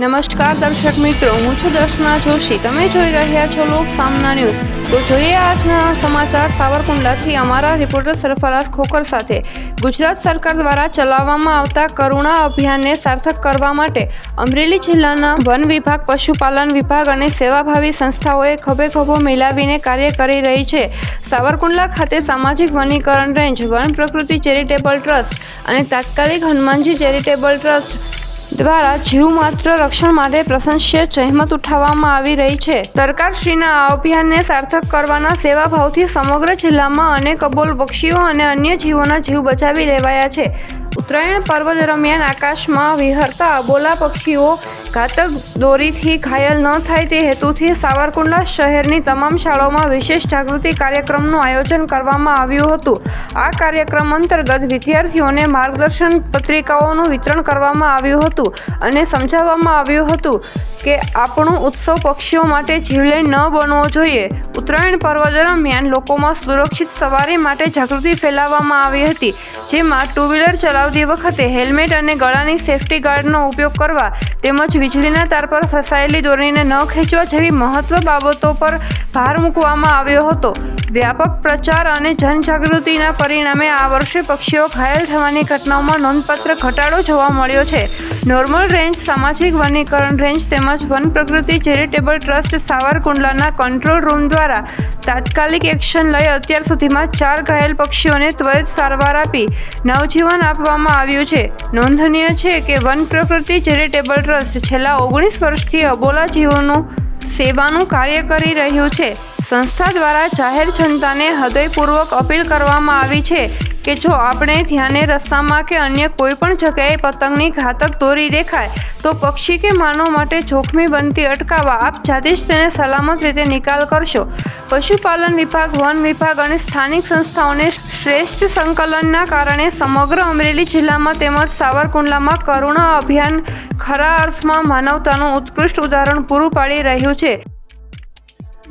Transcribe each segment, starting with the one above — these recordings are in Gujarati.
નમસ્કાર દર્શક મિત્રો, હું છું દર્શના જોશી. તમે જોઈ રહ્યા છો લોક સામના ન્યૂઝ. તો જોઈએ આજના સમાચાર સાવરકુંડલાથી. અમારા રિપોર્ટર સરફરાઝ ખોકર સાથે. ગુજરાત સરકાર દ્વારા ચલાવવામાં આવતા કરુણા અભિયાનને સાર્થક કરવા માટે અમરેલી જિલ્લાના વન વિભાગ, પશુપાલન વિભાગ અને સેવાભાવી સંસ્થાઓએ ખભે ખભો મિલાવીને કાર્ય કરી રહી છે. સાવરકુંડલા ખાતે સામાજિક વનીકરણ range, Van Prakruti charitable trust અને તાત્કાલિક હનુમાનજી ચેરિટેબલ ટ્રસ્ટ દ્વારા જીવ માત્ર રક્ષણ માટે પ્રશંસ્ય જહેમત ઉઠાવવામાં આવી રહી છે. સરકારશ્રીના આ અભિયાનને સાર્થક કરવાના સેવાભાવથી સમગ્ર જિલ્લામાં અનેક અબોલ પક્ષીઓ અને અન્ય જીવોના જીવ બચાવી લેવાયા છે. ઉત્તરાયણ પર્વ દરમિયાન આકાશમાં વિહરતા અબોલા પક્ષીઓ ઘાતક દોરીથી ઘાયલ ન થાય તે હેતુથી સાવરકુંડલા શહેરની તમામ શાળાઓમાં વિશેષ જાગૃતિ કાર્યક્રમનું આયોજન કરવામાં આવ્યું હતું. આ કાર્યક્રમ અંતર્ગત વિદ્યાર્થીઓને માર્ગદર્શન પત્રિકાઓનું વિતરણ કરવામાં આવ્યું હતું અને સમજાવવામાં આવ્યું હતું કે આપણું ઉત્સવ પક્ષીઓ માટે જીવલેણ ન બનવો જોઈએ. ઉત્તરાયણ પર્વ દરમિયાન લોકોમાં સુરક્ષિત સવારી માટે જાગૃતિ ફેલાવવામાં આવી હતી, જેમાં ટુ વ્હીલર ચલાવતી વખતે હેલ્મેટ અને ગળાની સેફટી ગાર્ડનો ઉપયોગ કરવા તેમજ વીજળીના તાર પર ફસાયેલી દોરીને ન ખેંચવા જેવી મહત્વ બાબતો પર ભાર મૂકવામાં આવ્યો હતો. વ્યાપક પ્રચાર અને જનજાગૃતિના પરિણામે આ વર્ષે પક્ષીઓ ઘાયલ થવાની ઘટનાઓમાં નોંધપાત્ર ઘટાડો જોવા મળ્યો છે. નોર્મલ રેન્જ, સામાજિક વનીકરણ રેન્જ તેમજ વન પ્રકૃતિ ચેરિટેબલ ટ્રસ્ટ સાવરકુંડલાના કંટ્રોલ રૂમ દ્વારા તાત્કાલિક એક્શન લઈ અત્યાર સુધીમાં ચાર ઘાયલ પક્ષીઓને ત્વરિત સારવાર આપી નવજીવન આપવામાં આવ્યું છે. નોંધનીય છે કે વન પ્રકૃતિ ચેરિટેબલ ટ્રસ્ટ છેલ્લા ઓગણીસ વર્ષથી અબોલા જીવોનું સેવાનું કાર્ય કરી રહ્યું છે. સંસ્થા દ્વારા જાહેર જનતાને હૃદયપૂર્વક અપીલ કરવામાં આવી છે કે જો આપણે ધ્યાને રસ્તામાં કે અન્ય કોઈ પણ જગ્યાએ પતંગની ઘાતક દોરી દેખાય, તો પક્ષી કે માનવ માટે જોખમી બનતી અટકાવવા આપ જાતે જ તેને સલામત રીતે નિકાલ કરશો. પશુપાલન વિભાગ, વન વિભાગ અને સ્થાનિક સંસ્થાઓને શ્રેષ્ઠ સંકલનના કારણે સમગ્ર અમરેલી જિલ્લામાં તેમજ સાવરકુંડલામાં કરુણા અભિયાન ખરા અર્થમાં માનવતાનું ઉત્કૃષ્ટ ઉદાહરણ પૂરું પાડી રહ્યું છે.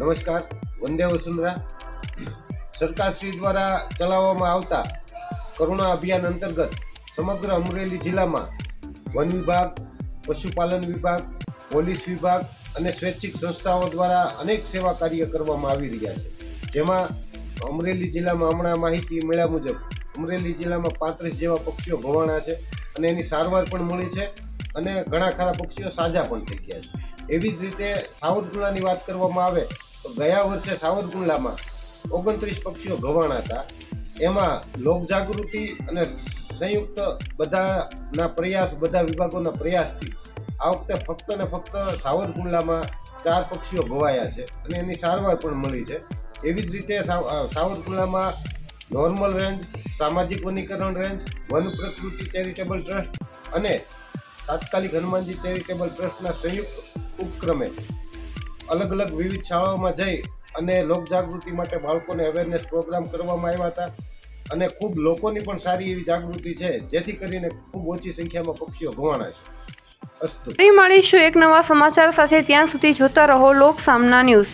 નમસ્કાર. વંદે વસુંધરા સરકારશ્રી દ્વારા ચલાવવામાં આવતા કરુણા અભિયાન અંતર્ગત સમગ્ર અમરેલી જિલ્લામાં વન વિભાગ, પશુપાલન વિભાગ, પોલીસ વિભાગ અને સ્વૈચ્છિક સંસ્થાઓ દ્વારા અનેક સેવા કાર્ય કરવામાં આવી રહ્યા છે. જેમાં અમરેલી જિલ્લામાં હમણાં માહિતી મળ્યા મુજબ અમરેલી જિલ્લામાં પાંત્રીસ જેવા પક્ષીઓ ભવાણા છે અને એની સારવાર પણ મળી છે અને ઘણા ખરા પક્ષીઓ સાજા પણ થઈ ગયા છે. એવી જ રીતે સાવરકુંડલાની વાત કરવામાં આવે ગયા વર્ષે સાવરકુંડલામાં ઓગણત્રીસ પક્ષીઓ ઘવાણા હતા. એમાં લોકજાગૃતિ અને સંયુક્ત બધાના પ્રયાસ, બધા વિભાગોના પ્રયાસથી આ વખતે ફક્ત ને ફક્ત સાવરકુંડલામાં ચાર પક્ષીઓ ઘવાયા છે અને એની સારવાર પણ મળી છે. એવી જ રીતે સાવરકુંડલામાં નોર્મલ રેન્જ, સામાજિક વનીકરણ range, Van Prakruti charitable trust અને તાત્કાલિક હનુમાનજી ચેરિટેબલ ટ્રસ્ટના સંયુક્ત ઉપક્રમે અલગ અલગ વિવિધ શાળાઓમાં જઈ અને લોકજાગૃતિ માટે બાળકોને અવેરનેસ પ્રોગ્રામ કરવામાં આવ્યા હતા. અને ખૂબ લોકોની પણ સારી એવી જાગૃતિ છે, જેથી કરીને ખૂબ ઓછી સંખ્યામાં પક્ષીઓ ઘવાણા છે. અસ્તુ. મળીશું એક નવા સમાચાર સાથે. ત્યાં સુધી જોતા રહો લોક સામના ન્યૂઝ.